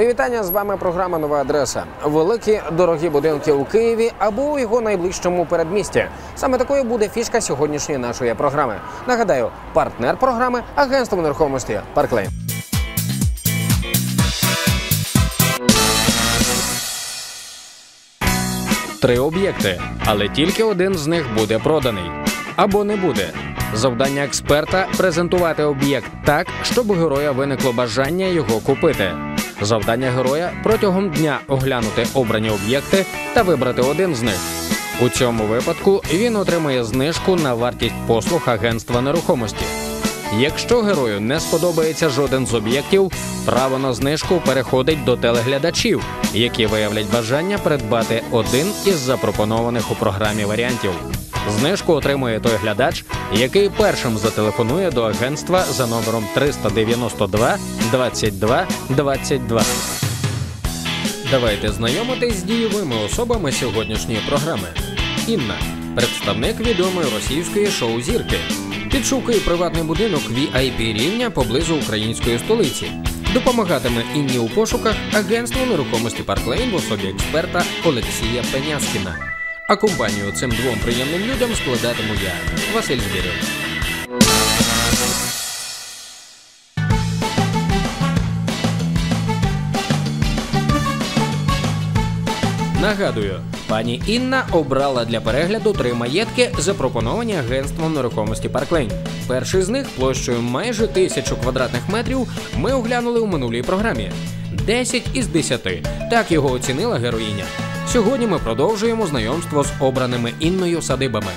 Мої вітання з вами. Програма Нова адреса. Великі дорогі будинки у Києві або у його найближчому передмісті. Саме такою буде фішка сьогоднішньої нашої програми. Нагадаю, партнер програми агентство нерухомості Парклейн. Три об'єкти, але тільки один з них буде проданий або не буде. Завдання експерта презентувати об'єкт так, щоб у героя виникло бажання його купити. Завдання героя протягом дня оглянути обрані об'єкти та вибрати один з них. У цьому випадку він отримає знижку на вартість послуг агентства нерухомості. Якщо герою не сподобається жоден з об'єктів, право на знижку переходить до телеглядачів, які виявлять бажання придбати один із запропонованих у програмі варіантів. Знижку отримує той глядач, який першим зателефонує до агентства за номером 392 22 22. Давайте знайомитись з дієвими особами сьогоднішньої програми. Інна представник відомої російської шоу-зірки. Підшукує приватний будинок VIP рівня поблизу української столиці. Допомагатиме Інні у пошуках агентство нерухомості Парклейн в особі експерта Олексія Пеняскіна. А компанію цим двом приємним людям складатиму я, Василь Збірєв. Нагадую, пані Інна обрала для перегляду три маєтки, запропоновані агентством нерухомості Парклейн. Перший з них площею майже тисячу квадратних метрів ми оглянули у минулій програмі. 10 із 10. Так його оцінила героїня. Сьогодні ми продовжуємо знайомство з обраними інною садибами.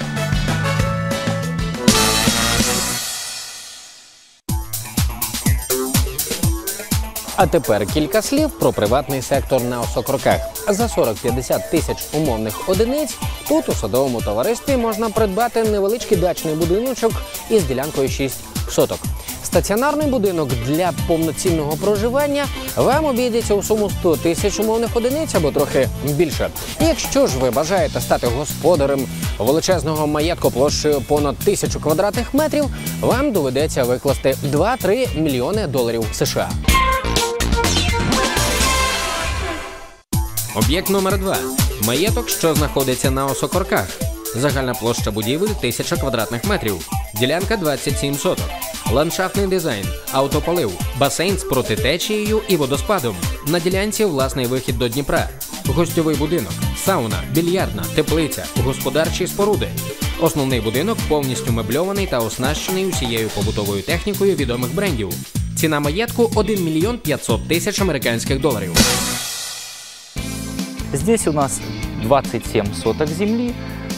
А тепер кілька слів про приватний сектор на Осокорках. За 40-50 тисяч умовних одиниць тут у садовому товаристві можна придбати невеличкий дачний будиночок із ділянкою 6 соток. Стаціонарний будинок для повноцінного проживання вам обійдеться у суму 100 тисяч умовних одиниць або трохи більше. Якщо ж ви бажаєте стати господарем величезного маєтку площею понад тисячу квадратних метрів, вам доведеться викласти 2-3 мільйони доларів США. Об'єкт номер 2 Маєток, що знаходиться на Осокорках. Загальна площа будівель 1000 квадратних метрів. Ділянка 27 соток. Ландшафтний дизайн, автополив, басейн з протитечією і водоспадом. На ділянці власний вихід до Дніпра, гостьовий будинок, сауна, більярдна, теплиця, господарчі споруди. Основний будинок повністю мебльований та оснащений усією побутовою технікою відомих брендів. Ціна маєтку 1 мільйон 500 тисяч американських доларів. Здесь у нас 27 соток земли,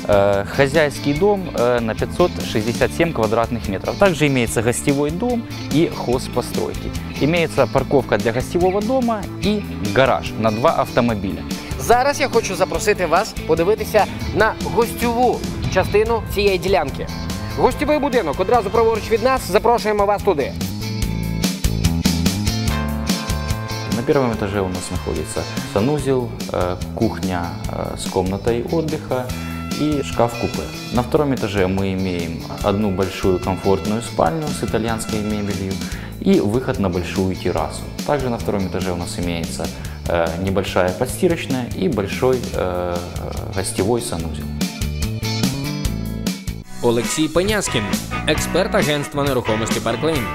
э, хозяйский дом э, на 567 квадратных метров. Также имеется гостевой дом и хозпостройки. Имеется парковка для гостевого дома и гараж на два автомобиля. Зараз я хочу запросити вас подивитися на гостьову частину цієї ділянки. Гостьовий будинок одразу праворуч від нас. Запрошуємо вас туди. На первом этаже у нас находится санузел, э, кухня э, с комнатой отдыха и шкаф-купе. На втором этаже мы имеем одну большую комфортную спальню с итальянской мебелью и выход на большую террасу. Также на втором этаже у нас имеется э, небольшая подстирочная и большой э, гостевой санузел. Олексій Пеняскін, експерт агентства нерухомості Парклейн.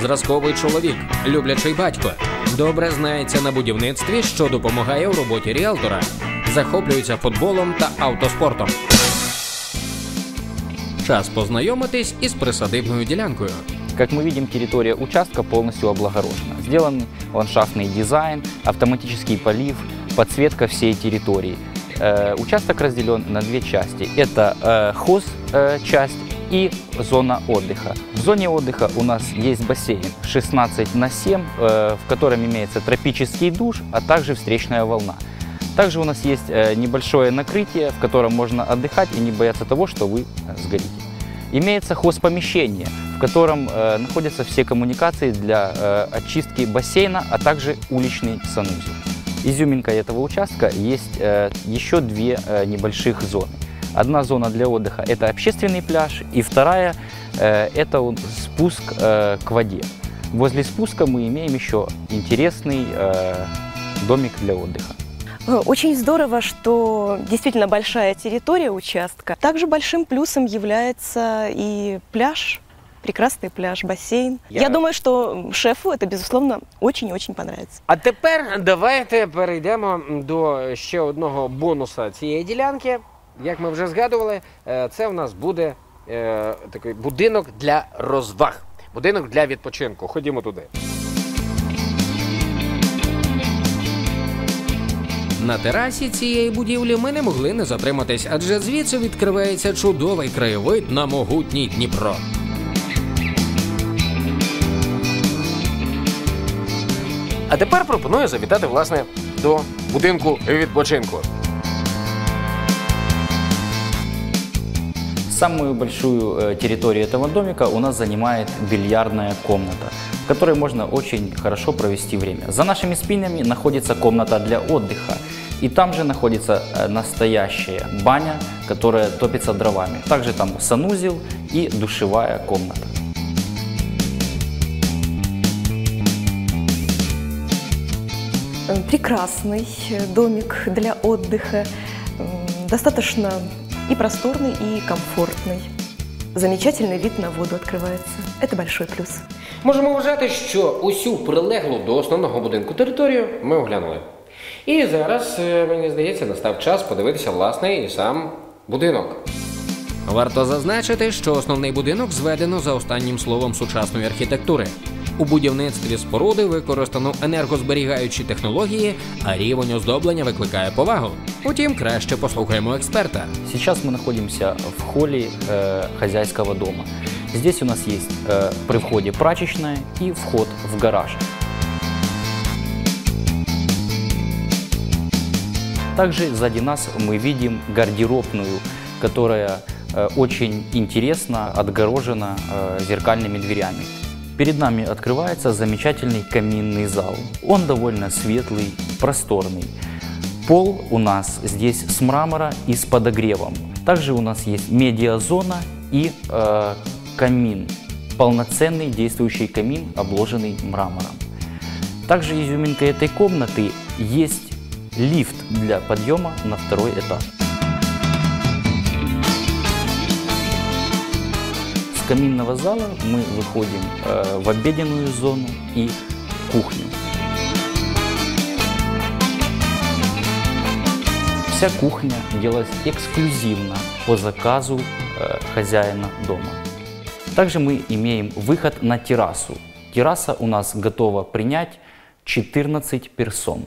Зразковий чоловік, люблячий батько. Добре знається на будівництві, що допомагає у роботі ріалтора. Захоплюється футболом та автоспортом. Час познайомитись із присадибною ділянкою. Как мы видим, территория участка полностью облагорожена. Сделан ландшафтный дизайн, автоматический полив, подсветка всей территории. Э, участок разделен на две части. Это э, хоз э, часть и зона отдыха. В зоне отдыха у нас есть бассейн 16 на 7, э, в котором имеется тропический душ, а также встречная волна. Также у нас есть э, небольшое накрытие, в котором можно отдыхать и не бояться того, что вы э, сгорите. Имеется хозпомещение, в котором находятся все коммуникации для очистки бассейна, а также уличный санузел. Изюминкой этого участка есть еще две небольших зоны. Одна зона для отдыха – это общественный пляж, и вторая э, – это он спуск э, к воде. Возле спуска мы имеем еще интересный э, домик для отдыха. Э, Очень здорово, что действительно большая территория участка. Также большим плюсом является и пляж, прекрасный пляж, бассейн. Я- Я, думаю, что шефу это, безусловно, очень-очень понравится. А тепер давайте перейдемо до ще одного бонуса цієї ділянки. Як ми вже згадували, е, це в нас буде е, такий будинок для розваг, будинок для відпочинку. Ходімо туди. На терасі цієї будівлі ми не могли не затриматись, адже звідси відкривається чудовий краєвид на могутній Дніпро. А тепер пропоную завітати власне до будинку відпочинку. Самую большую э, территорию этого домика у нас занимает бильярдная комната, в которой можно очень хорошо провести время. За нашими спинами находится комната для отдыха. И там же находится э, настоящая баня, которая топится дровами. Также там санузел и душевая комната. Э, Прекрасный домик для отдыха, достаточно и просторный, и комфортный. Замечательный вид на воду открывается. Это большой плюс. Можемо вважати, що усю прилеглу до основного будинку територію ми оглянули. І зараз, е, мені здається, настав час подивитися власне і сам будинок. Варто зазначити, що основний будинок зведено за останнім словом сучасної архітектури. У будівництві споруди використано енергозберігаючі технології, а рівень оздоблення викликає повагу. Утім, краще послухаємо експерта. Сейчас мы находимся в холле э, хозяйского дома. Здесь у нас есть э, при входе прачечная и вход в гараж. Также сзади нас мы видим гардеробную, которая э, очень интересно отгорожена э, зеркальными дверями. Перед нами открывается замечательный каминный зал. Он довольно светлый, просторный. Пол у нас здесь с мрамора и с подогревом. Также у нас есть медиазона и э, камин. Полноценный действующий камин, обложенный мрамором. Также изюминкой этой комнаты есть лифт для подъема на второй этаж. каминного зала мы выходим э, в обеденную зону и кухню. Вся кухня делалась эксклюзивно по заказу э, хозяина дома. Также мы имеем выход на террасу. Терраса у нас готова принять 14 персон.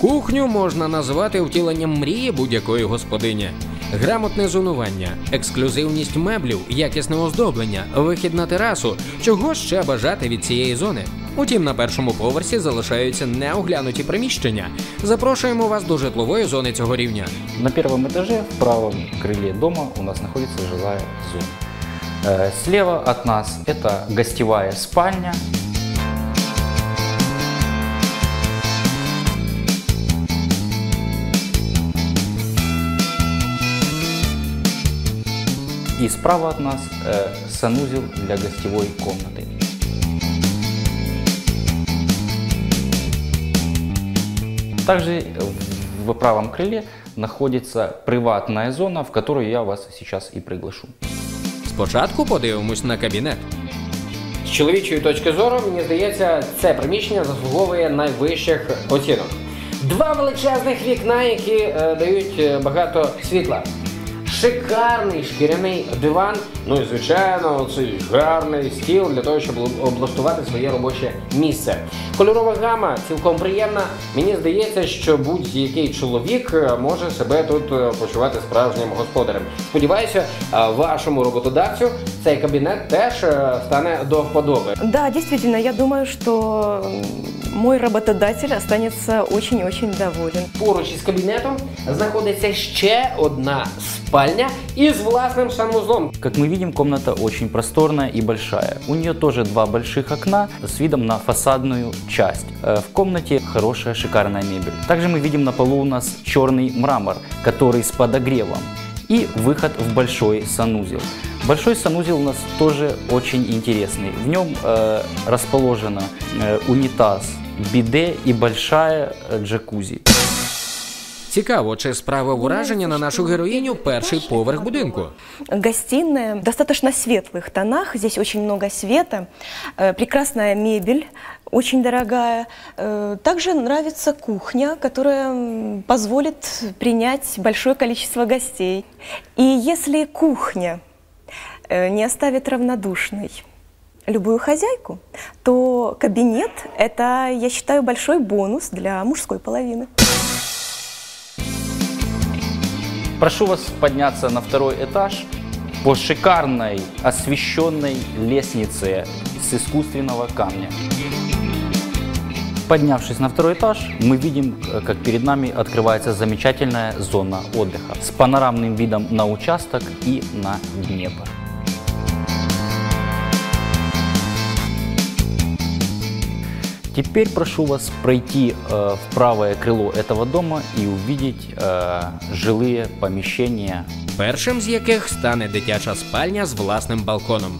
Кухню можна назвати втіленням мрії будь-якої господині. Грамотне зонування, ексклюзивність меблів, якісне оздоблення, вихід на терасу. Чого ще бажати від цієї зони? Утім, на першому поверсі залишаються неоглянуті приміщення. Запрошуємо вас до житлової зони цього рівня. На первом этаже в правом крыле дома у нас находится жилая зона. Э, Слева от нас это гостевая спальня. И справа от нас э, санузел для гостевой комнаты. Также в правом крыле находится приватная зона, в которую я вас сейчас и приглашу. Спочатку подивимось на кабінет. З чоловічої точки зору, мені здається, це приміщення заслуговує найвищих оцінок. Два величезних вікна, які е, дають е, багато світла. Шикарний шкіряний диван. Ну і звичайно, цей гарний стіл для того, щоб облаштувати своє робоче місце. Кольорова гама цілком приємна. Мені здається, що будь-який чоловік е, може себе тут е, почувати справжнім господарем. Сподіваюся, е, вашому роботодавцю цей кабінет теж стане до вподоби. Да, действительно, я думаю, м, мой работодатель останется очень-очень доволен. Поруч із кабінетом знаходиться ще одна спальня із власним санвузлом. Как мы видим, комната очень просторная и большая. У нее тоже два больших окна с видом на фасадную часть. Э, В комнате хорошая шикарная мебель. Также мы видим на полу у нас черный мрамор, который с подогревом. И выход в большой санузел. Большой санузел у нас тоже очень интересный. В нем э, расположено э, унитаз, биде и большая э, джакузи. Цікаво, чи справив враження на нашу героїню перший поверх будинку. Гостиная в достаточно светлых тонах, здесь очень много света, э, прекрасная мебель, очень дорогая. Э, Также нравится кухня, которая позволит принять большое количество гостей. И если кухня э, не оставит равнодушной любую хозяйку, то кабинет – это, я считаю, большой бонус для мужской половины. Прошу вас подняться на второй этаж по шикарной освещенной лестнице с искусственного камня. Поднявшись на второй этаж, мы видим, как перед нами открывается замечательная зона отдыха с панорамным видом на участок и на Днепр. Теперь прошу вас пройти э, в правое крыло этого дома и увидеть э, жилые помещения. Першим з яких стане дитяча спальня з власним балконом.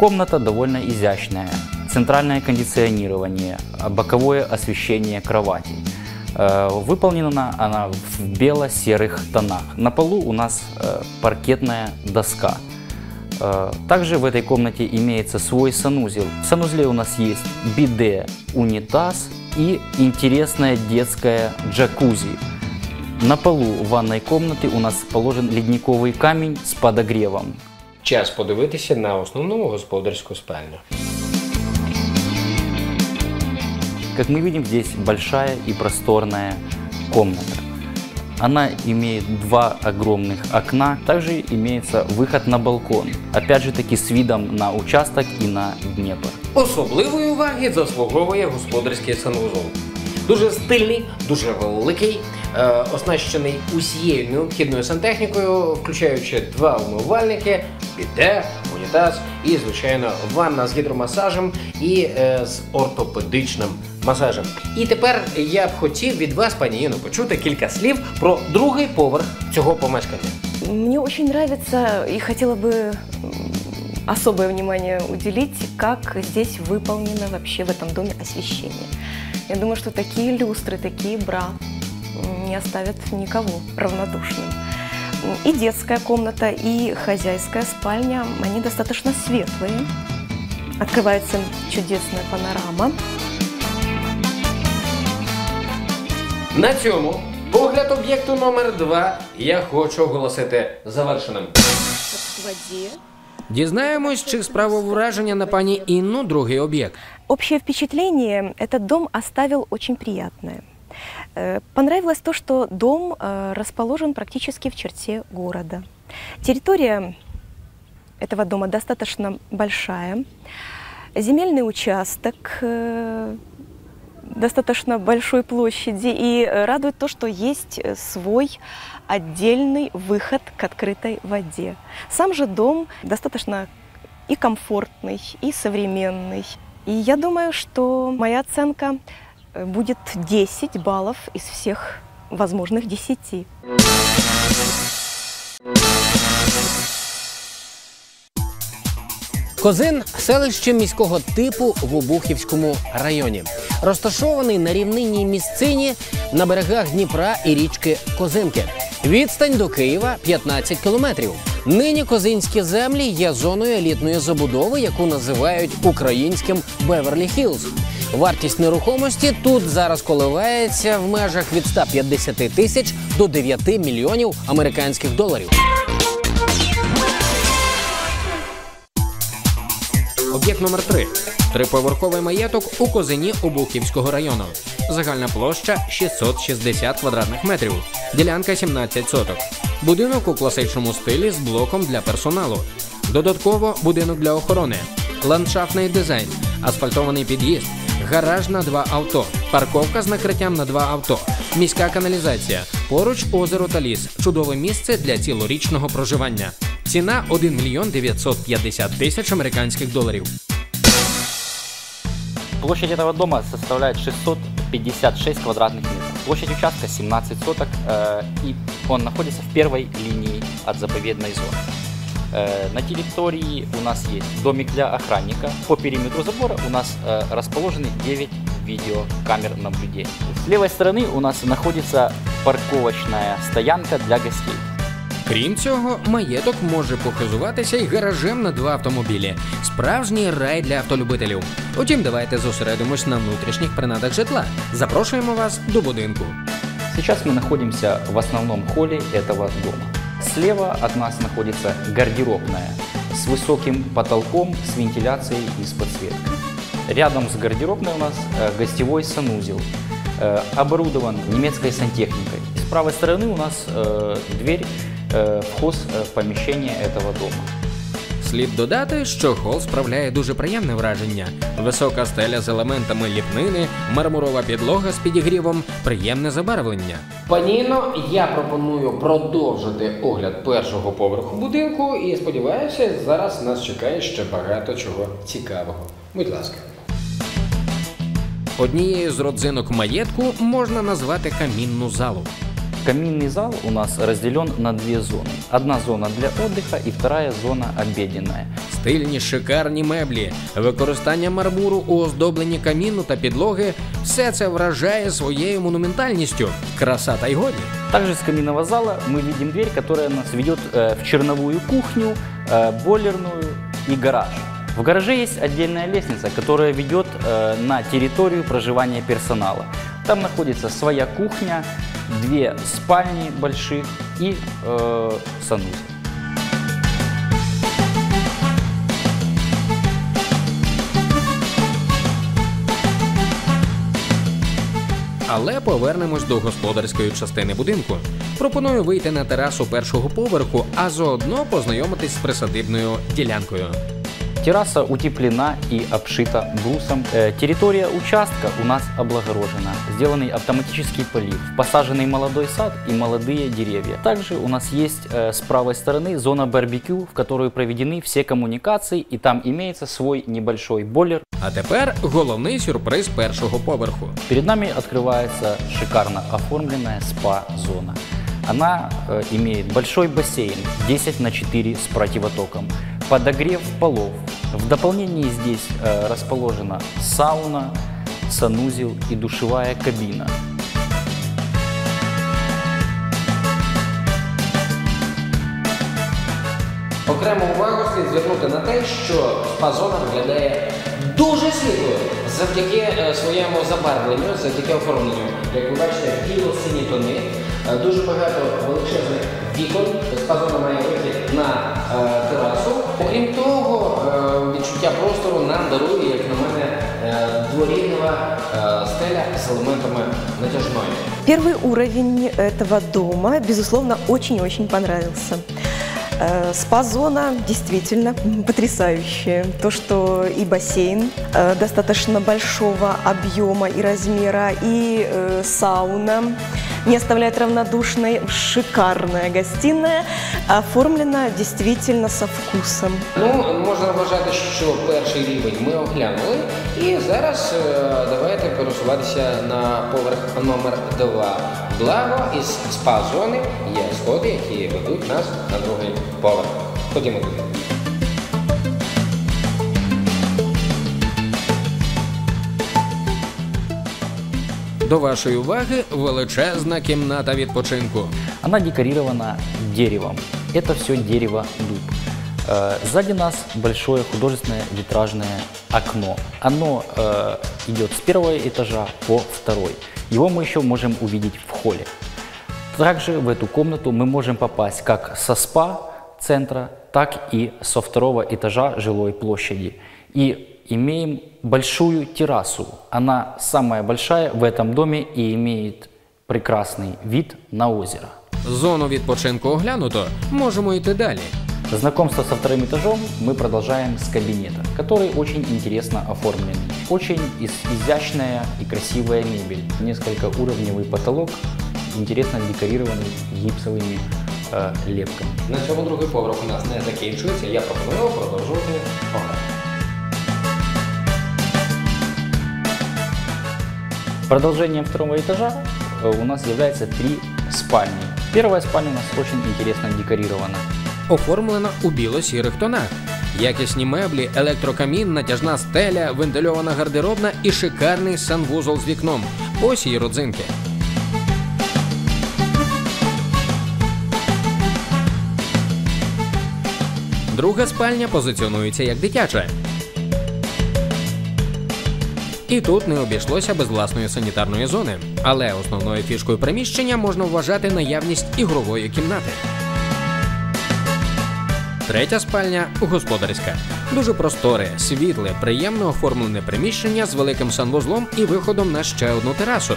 Комната довольно изящная. Центральное кондиционирование, а, боковое освещение кроватей. Э, Выполнена она в бело-серых тонах. На полу у нас э, паркетная доска. Э, Также в этой комнате имеется свой санузел. В санузле у нас есть биде, унитаз и интересная детская джакузи. На полу ванной комнаты у нас положен ледниковый камень с подогревом. Час подивитися на основну господарську спальню. Как мы видим, здесь большая и просторная комната. Она имеет два огромных окна, также имеется выход на балкон. Опять же таки с видом на участок и на Днепр. Особливої уваги заслуговує господарський санвузол. Дуже стильний, дуже великий, е, оснащений усією необхідною сантехнікою, включаючи два умивальники, біде, унітаз і, звичайно, ванна з гідромасажем і е, з ортопедичним масажем. І тепер я б хотів від вас, пані Іно, почути кілька слів про другий поверх цього помешкання. Мне очень нравится и хотела бы м, особое внимание уделить, как здесь выполнено вообще в этом доме освещение. Я думаю, что такие люстры, такие бра м, не оставят никого равнодушным. М, И детская комната, и хозяйская спальня, они достаточно светлые. Открывается чудесная панорама. На цьому погляд об'єкту номер 2 я хочу оголосити завершеним. В воде. Дізнаємось, чи справив враження на пані Інну другий об'єкт. Общее впечатление этот дом оставил очень приятное. Э, Понравилось то, что дом э, расположен практически в черте города. Территория этого дома достаточно большая. Земельный участок э, достаточно большой площади. И э, радует то, что есть э, свой отдельный выход к открытой воде. Сам же дом достаточно и комфортный, и современный. И я думаю, что моя оценка э, будет 10 баллов из всех возможных 10. Козин селище міського типу в Обухівському районі, Розташований на рівнинній місцині на берегах Дніпра і річки Козинки. Відстань до Києва 15 кілометрів. Нині козинські землі є зоною елітної забудови, яку називають українським Беверлі Хілз. Вартість нерухомості тут зараз коливається в межах від 150 тисяч до 9 мільйонів американських доларів. Об'єкт номер 3 Триповерховий маєток у Козині Обухівського району. Загальна площа 660 квадратних метрів. Ділянка 17 соток. Будинок у класичному стилі з блоком для персоналу. Додатково будинок для охорони, ландшафтний дизайн, асфальтований під'їзд, гараж на два авто, парковка з накриттям на два авто, міська каналізація, поруч озеро та ліс. Чудове місце для цілорічного проживання. Ціна 1 мільйон 950 тисяч американських доларів. Площадь этого дома составляет 656 квадратных метров. Площадь участка 17 соток, э, и он находится в первой линии от заповедной зоны. Э, На территории у нас есть домик для охранника. По периметру забора у нас э, расположены 9 видеокамер наблюдения. С левой стороны у нас находится парковочная стоянка для гостей. Крім цього, маєток може похизуватися й гаражем на два автомобілі. Справжній рай для автолюбителів. Утім, давайте зосередимось на внутрішніх принадах житла. Запрошуємо вас до будинку. Сейчас мы находимся в основном холле этого дома. Слева от нас находится гардеробная с высоким потолком, с вентиляцией и с подсветкой. Рядом с гардеробной у нас э, гостевой санузел, э, оборудован немецкой сантехникой. С правой стороны у нас э, дверь, э, вход э, в помещение этого дома. Слід додати, що хол справляє дуже приємне враження. Висока стеля з елементами ліпнини, мармурова підлога з підігрівом, приємне забарвлення. Паніно, я пропоную продовжити огляд першого поверху будинку і сподіваюся, зараз нас чекає ще багато чого цікавого. Будь ласка. Однією з родзинок маєтку можна назвати камінну залу. Каминный зал у нас разделен на две зоны. Одна зона для отдыха и вторая зона обеденная. Стильні шикарні меблі, використання мармуру у оздобленні каміну та підлоги все це вражає своєю монументальністю. Краса та й годі. Также с каминного зала мы видим дверь, которая нас ведет э, в черновую кухню, э, бойлерную и гараж. В гараже есть отдельная лестница, которая ведет э, на территорию проживания персонала. Там находится своя кухня, две спальни больших и э, санузел. Але повернемось до господарської частини будинку. Пропоную вийти на терасу першого поверху, а заодно познайомитись з присадибною ділянкою. Терраса утеплена и обшита брусом. Э, территория участка у нас облагорожена. Сделанный автоматический полив, посаженный молодой сад и молодые деревья. Также у нас есть э, с правой стороны зона барбекю, в которую проведены все коммуникации, и там имеется свой небольшой бойлер. А тепер головний сюрприз першого поверху. Перед нами открывается шикарно оформленная спа-зона. Она э, имеет большой бассейн 10 на 4 с противотоком, подогрев полов. В дополнении здесь э, расположена сауна, санузел и душевая кабина. Окрему увагу слід звернути на те, що спа-зона виглядає дуже світлою завдяки е, своєму забарвленню, завдяки оформленню. Як ви бачите, біло-сині тони, е, дуже багато величезних вікон. Спа-зона має вихід на е, терасу. Окрім того, е, відчуття простору нам дарує, як на мене, е, дворівнева е, стеля з елементами натяжної. Первый уровень этого дома, безусловно, очень-очень понравился. Э, Спа-зона действительно потрясающая. То, что и бассейн э, достаточно большого объема и размера, и э, сауна не оставляет равнодушной. Шикарная гостиная, оформлена действительно со вкусом. Ну, можна вважати, що перший рівень ми оглянули. І зараз е, давайте пересуватися на поверх номер 2. Благо із спа-зони є сходи, які ведуть нас на другий поверх. Ходімо туди. До вашої уваги величезна кімната відпочинку. Она декорирована деревом. Это все дерево дуб. Э, Сзади нас большое художественное витражное окно. Оно э, идет с первого этажа по второй. Его мы еще можем увидеть в холле. Также в эту комнату мы можем попасть как со спа-центра, так и со второго этажа жилой площади. И имеем большую террасу. Она самая большая в этом доме и имеет прекрасный вид на озеро. Зону відпочинку оглянуто. Можемо йти далі. Знакомство со вторым этажом мы продолжаем с кабинета, который очень интересно оформлен. Очень из- изящная и красивая мебель. Несколько уровневый потолок, интересно декорированный гипсовыми э, лепками. На цьому другий поверх у нас не закінчується. Я пропоную продовжувати огляд. Продолжением второго этажа э, у нас является три спальни. Первая спальня у нас очень интересно декорирована. оформлена у біло-сірих тонах. Якісні меблі, електрокамін, натяжна стеля, вентильована гардеробна і шикарний санвузол з вікном. Ось її родзинки. Друга спальня позиціонується як дитяча. І тут не обійшлося без власної санітарної зони. Але основною фішкою приміщення можна вважати наявність ігрової кімнати. Третя спальня господарська. Дуже просторе, світле, приємно оформлене приміщення з великим санвузлом і виходом на ще одну терасу.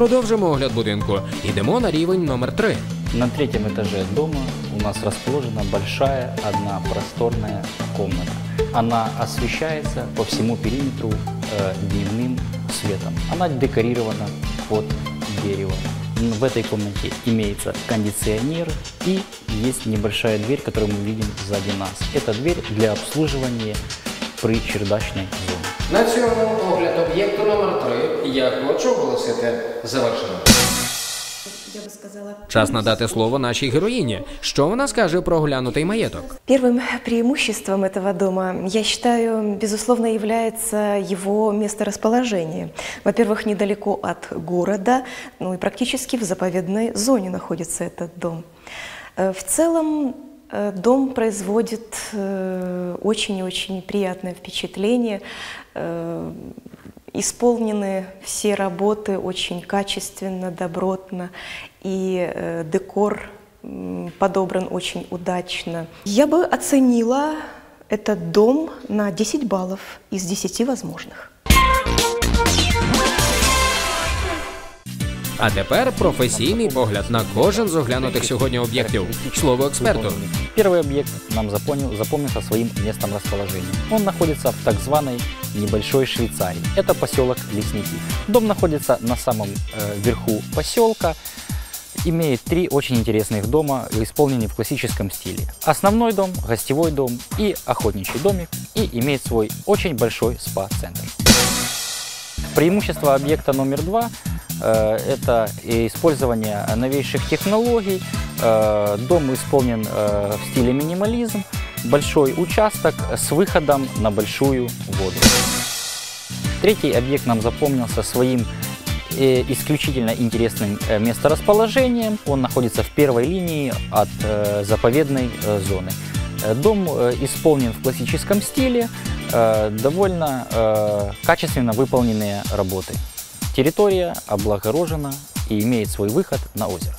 Продовжимо огляд будинку. Йдемо на рівень номер 3 На третьем этаже дома у нас расположена большая, одна просторная комната. Она освещается по всему периметру э, дневным светом. Она декорирована под дерево. В этой комнате имеется кондиционер и есть небольшая дверь, которую мы видим сзади нас. Это дверь для обслуживания при чердачной зоне. На цьому огляд об'єкту номер 3 я хочу оголосити завершеним. Я бы сказала, Час надати слово нашій героїні. Що вона скаже про оглянутий маєток? Первым преимуществом этого дома, я считаю, безусловно, является его месторасположение. Во-первых, недалеко от города, ну и практически в заповедной зоне находится этот дом. Э, В целом, э, дом производит э, очень и очень приятное впечатление. Э, Исполнены все работы очень качественно, добротно, и э, декор подобран очень удачно. Я бы оценила этот дом на 10 баллов из 10 возможных. А тепер професійний погляд на кожен з оглянутих сьогодні об'єктів. Слово експерту. Первый объект нам запомнил, запомнился своим местом расположения. Он находится в так званой небольшой Швейцарии. Это поселок Лесники. Дом находится на самом э, верху поселка. Имеет три очень интересных дома, исполненные в классическом стиле. Основной дом, гостевой дом и охотничий домик. И имеет свой очень большой спа-центр. Преимущество объекта номер два э, – это использование новейших технологий. Э, Дом исполнен э, в стиле минимализм. Большой участок с выходом на большую воду. Третий объект нам запомнился своим э, исключительно интересным э, месторасположением. Он находится в первой линии от э, заповедной э, зоны. Э, Дом э, исполнен в классическом стиле, э, довольно э, качественно выполненные работы. Территория облагорожена и имеет свой выход на озеро.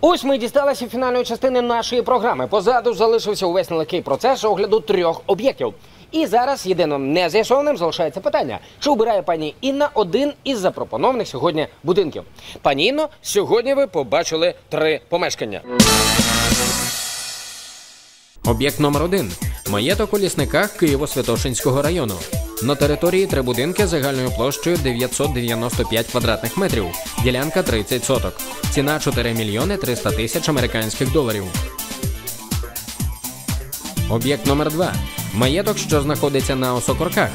Ось ми дісталися фінальної частини нашої програми. Позаду залишився увесь нелегкий процес огляду трьох об'єктів. І зараз єдиним нез'ясованим залишається питання: чи обирає пані Інна один із запропонованих сьогодні будинків? Пані Інно, сьогодні ви побачили три помешкання. Об'єкт номер 1 Маєток у лісниках Києво-Святошинського району. На території три будинки загальною площею 995 квадратних метрів. Ділянка 30 соток. Ціна 4 мільйони 300 тисяч американських доларів. Об'єкт номер 2 Маєток, що знаходиться на Осокорках.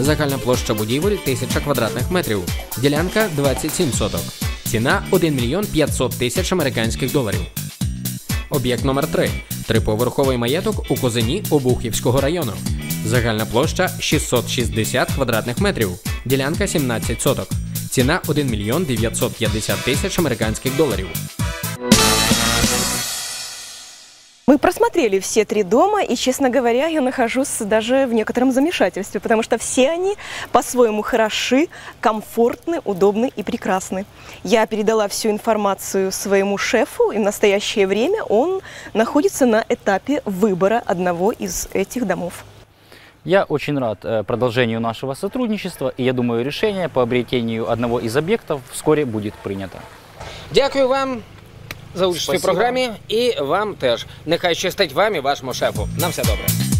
Загальна площа будівель 1000 квадратних метрів. Ділянка 27 соток. Ціна 1 мільйон 500 тисяч американських доларів. Об'єкт номер 3 Триповерховий маєток у Козині Обухівського району. Загальна площа 660 квадратних метрів. Ділянка 17 соток. Ціна 1 мільйон 950 тисяч американських доларів. Мы просмотрели все три дома, и, честно говоря, я нахожусь даже в некотором замешательстве, потому что все они по-своему хороши, комфортны, удобны и прекрасны. Я передала всю информацию своему шефу, и в настоящее время он находится на этапе выбора одного из этих домов. Я очень рад э, продолжению нашего сотрудничества, и я думаю, решение по обретению одного из объектов вскоре будет принято. Дякую вам за участь у програмі і вам теж. Нехай щастить вам і вашому шефу. На все добре.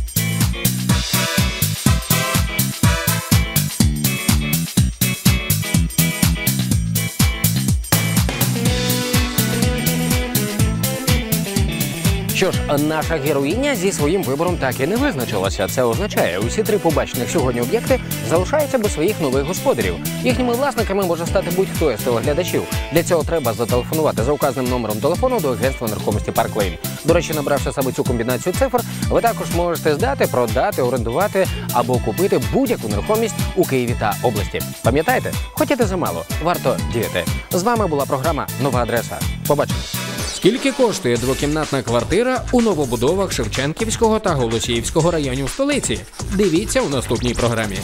Що ж, наша героїня зі своїм вибором так і не визначилася. Це означає, усі три побачених сьогодні об'єкти залишаються без своїх нових господарів. Їхніми власниками може стати будь-хто із телеглядачів. Для цього треба зателефонувати за указаним номером телефону до агентства нерухомості Парк Лейн. До речі, набравши саме цю комбінацію цифр, ви також можете здати, продати, орендувати або купити будь-яку нерухомість у Києві та області. Пам'ятаєте, хотіте замало, варто діяти. З вами була програма Нова адреса. Побачимо. Скільки коштує двокімнатна квартира у новобудовах Шевченківського та Голосіївського районів столиці? Дивіться у наступній програмі.